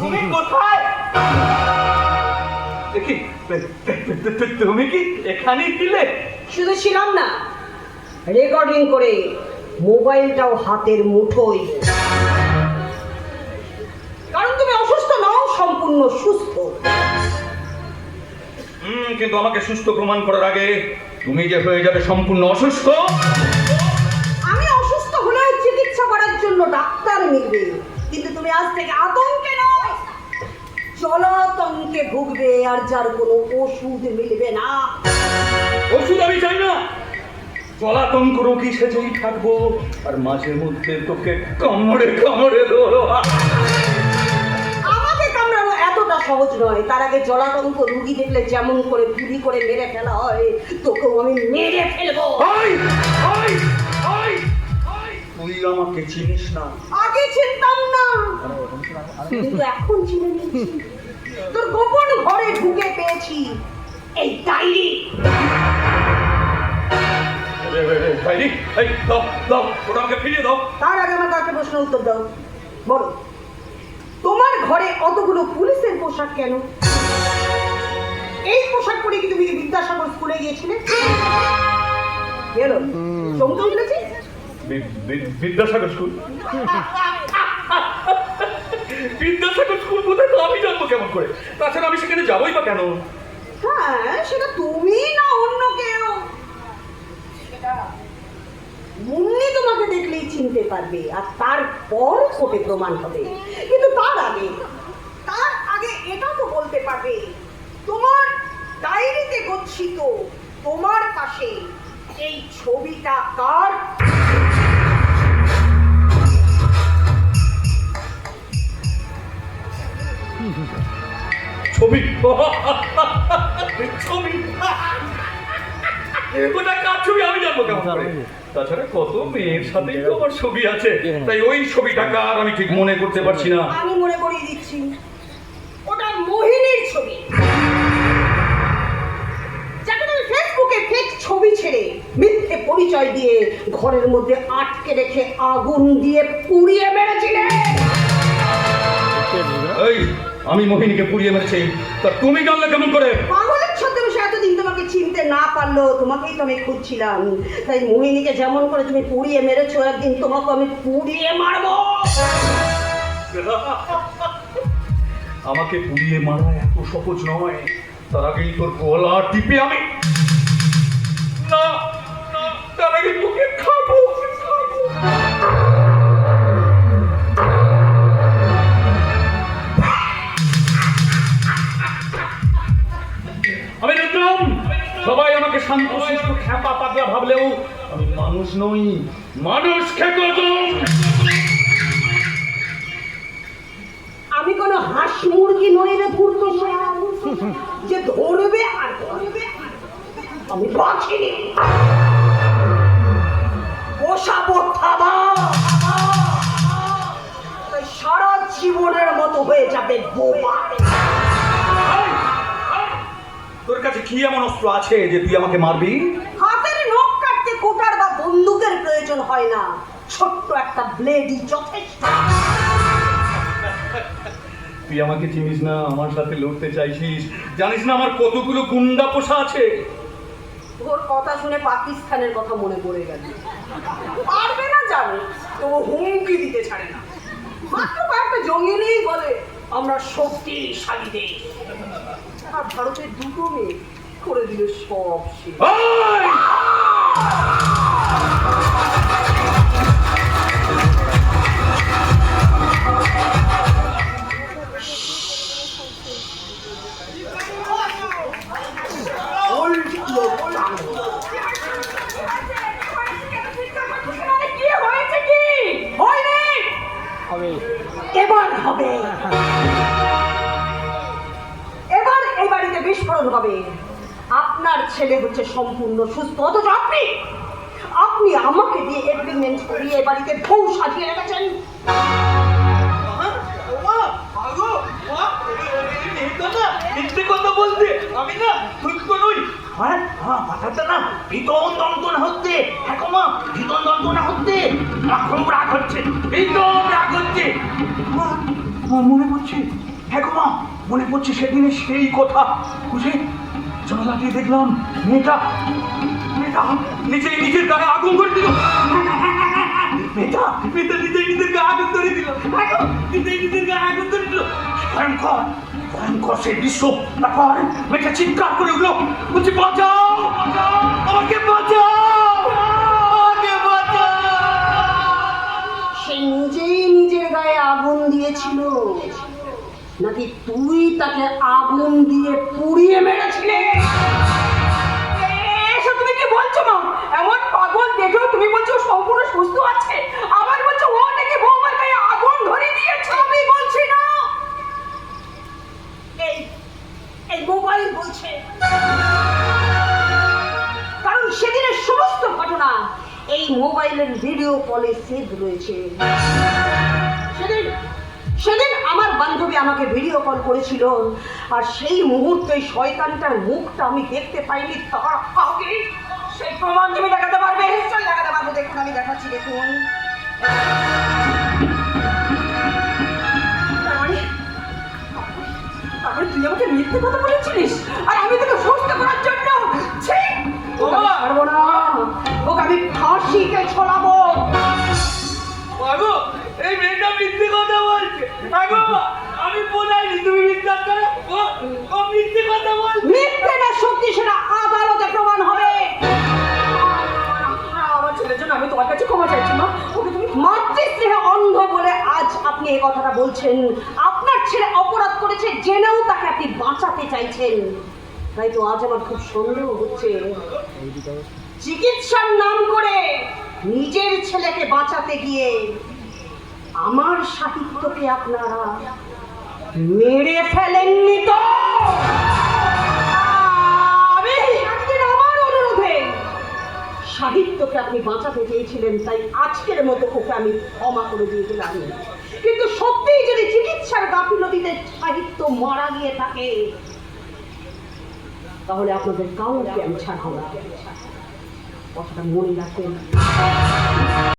তুমি কোথায়? দেখি তুমি কি এখানেই ছিলে? শুধু ছিলাম না রেকর্ডিং করে মোবাইলটাও হাতের মুঠোয়। কারণ তুমি অসুস্থ নও সম্পূর্ণ সুস্থ। হুম কিন্তু আমাকে সুস্থ প্রমাণ করার আগে তুমি যে হয়ে যাবে সম্পূর্ণ অসুস্থ? আমি অসুস্থ হলেও চিকিৎসা করার জন্য ডাক্তার মিলবে। কিন্তু তুমি আজ থেকে আতঙ্কে জলাতঙ্কে ভুগবে আর যার কোনো ওষুধ মিলবে না। ওষুধ আমি চাই না। জলাতঙ্ক রোগী সেজেই থাকব আর মাঝে মধ্যে তোকে কামড়ে কামড়ে ধরো আমাকে কামড়ানো এতটা সহজ নয়। তার আগে জলাতঙ্ক রুগী দেখলে যেমন করে গুলি করে মেরে ফেলা হয় তোকেও আমি মেরে ফেলব। তুই আমাকে চিনিস না। চিনতাম না। কিন্তু এখন চিনে নিয়েছি। তোর গোপন ঘরে ঢুকে পেয়েছি। এই ডায়েরি এ, এ, এ, বাইরে, এই, দাও, দাও, ওটা আমাকে ফিরিয়ে দাও। তার আগে আমার কাছে প্রশ্ন উত্তর দাও। বলো তোমার ঘরে অতগুলো পুলিশের পোশাক কেন? এই পোশাক পরে কি তুমি বিদ্যাসাগর স্কুলে গিয়েছিলে? গেল? B- Vidyasagar school? বিদ্যাসাগর কোথায় তো আমি জানব কেমন করে? তাছাড়া আমি সেখানে যাবোই বা কেন? হ্যাঁ সেটা তুমি না, অন্য কেউ। মুন্নি তোমাকে দেখলেই চিনতে পারবে, আর তারপর কোটে প্রমাণ হবে। কিন্তু তার আগে তার আগে এটা তো বলতে পারবে, তোমার ডায়েরিতে গচ্ছিত তোমার পাশে এই ছবিটা কার? ছবি। ছবি। ওটা কার ছবি? আমি জানব কেমন করে। তাছাড়া কত মেয়ের সাথেই তো আমার ছবি আছে। তাই ওই ছবিটা কার? আমি ঠিক মনে করতে পারছি না। আমি মনে করিয়ে দিচ্ছি। ওটা মোহিনীর ছবি। ফেসবুকে ফেক ছবি ছেড়ে মিথ্যে পরিচয় দিয়ে ঘরের মধ্যে আটকে রেখে আগুন দিয়ে পুড়িয়ে মেরেছিলে। এই আমি মোহিনীকে পুড়িয়ে মেরেছি। তা তুমি জানলে কেমন করে? পাগলের ছদ্মবেশে এতদিন তোমাকে চিনতে না পারল তোমাকেই তো আমি খুঁজছিলাম। তাই মোহিনীকে যেমন করে তুমি পুড়িয়ে মেরেছো একদিন তোমাকে আমি পুড়িয়ে মারবো। আমাকে পুড়িয়ে মারা এত সহজ নয়। তার আগেই তোর গলা টিপে আমি না না, আমাকে শান্ত শিষ্ট খ্যাপা পাতলা ভাবলেও আমি মানুষ নই। মানুষ খেকো আমি কোনো হাঁস মুরগি নই রে পূর্ণ যে ধরবে আর ধরবে আমি বাঁচিনি বসাবো থাবা সারা জীবনের মতো হয়ে যাবে বোবা তোর কাছে কি এমন অস্ত্র আছে যে তুই আমাকে মারবি? হাতের নখ কাটতে কোটার বা বন্দুকের প্রয়োজন হয় না। ছোট্ট একটা ব্লেডই যথেষ্ট। তুই আমাকে চিনিস না আমার সাথে লড়তে চাইছিস। জানিস না আমার কতগুলো গুন্ডা পোষা আছে? ওর কথা শুনে পাকিস্তানের কথা মনে পড়ে গেল। পারবে না জানো তো হুমকি দিতে ছাড়ে না। মাত্র কয়েকটা জঙ্গি নিয়েই বলে আমরা শক্তিশালী দেশ আর ভারতের দুটো মেয়ে করে দিল সব শেষ। ছেলে হচ্ছে সম্পূর্ণ সুস্থ। অথচ আপনি আপনি আমাকে দিয়ে এগ্রিমেন্ট করিয়ে বাড়িতে বউ সাজিয়ে রেখেছেন। বলতে হ্যাঁ হ্যাঁ হ্যাঁ মা হচ্ছে। হচ্ছে হচ্ছে। মনে পড়ছে? হ্যাঁ গো মা মনে পড়ছে সেদিনের সেই কথা। বুঝে জানালা দিয়ে দেখলাম মেয়েটা মেয়েটা নিজেই নিজের গায়ে আগুন করে দিল। মেয়েটা মেয়েটা নিজেই নিজের গায়ে আগুন ধরে দিল। দেখো, নিজেই নিজের গায়ে আগুন ধরে দিল। ভয়ঙ্কর ভয়ঙ্কর সেই দৃশ্য। তারপর মেয়েটা চিৎকার করে উঠল। বলছি বাঁচাও! আমাকে বাঁচাও! আমাকে বাঁচাও! সে নিজেই নিজের গায়ে আগুন দিয়েছিল। নাকি তুই তাকে আগুন দিয়ে মোবাইল বলছে, কারণ সেদিনের সমস্ত ঘটনা এই মোবাইলের ভিডিও কলে সেভ রয়েছে। সেদিন সেদিন আমার বান্ধবী আমাকে ভিডিও কল করেছিল, আর সেই মুহূর্তে শয়তানটার মুখটা আমি দেখতে পাইনি তার আগে সেই প্রমাণ তুমি দেখাতে পারবে। লাগাতে পারব। দেখুন, আমি দেখাচ্ছি, দেখুন। তারপরে তুই আমাকে মিথ্যে কথা বলেছিলিস? আর আমি তোকে সুস্থ করার জন্য ছি! আমি না। ওকে আমি ফাঁসিতে ছড়াবো? আগো এই মেয়েটা মিথ্যে কথা বলছে। আগো আমি বোঝাইনি তুমি মিথ্যা করে? ও মিথ্যে কথা বল মিথ্যে না সত্যি সেটা আদালতে প্রমাণ হবে। আমার ছেলের জন্য আমি তোমার কাছে ক্ষমা চাইছি মা। ওকে তুমি মাতৃস্নেহে অন্ধ বলে আপনি এই কথাটা বলছেন। আপনার ছেলে অপরাধ করেছে, জেনেও তাকে আপনি বাঁচাতে চাইছেন। তাই তো আজ আমার খুব সন্দেহ হচ্ছে। চিকিৎসার নাম করে নিজের ছেলেকে বাঁচাতে গিয়ে আমার সাহিত্যকে আপনারা মেরে ফেলেননি তো? সাহিত্যকে আপনি বাঁচাতে চেয়েছিলেন, তাই আজকের মতো ওকে আমি ক্ষমা করে দিয়ে দিলাম। কিন্তু সত্যিই যদি চিকিৎসার গাফিলতিতে সাহিত্য মারা গিয়ে থাকে, তাহলে আপনাদের কাউকে আমি ছাড়বো না। কথাটা মনে রাখবেন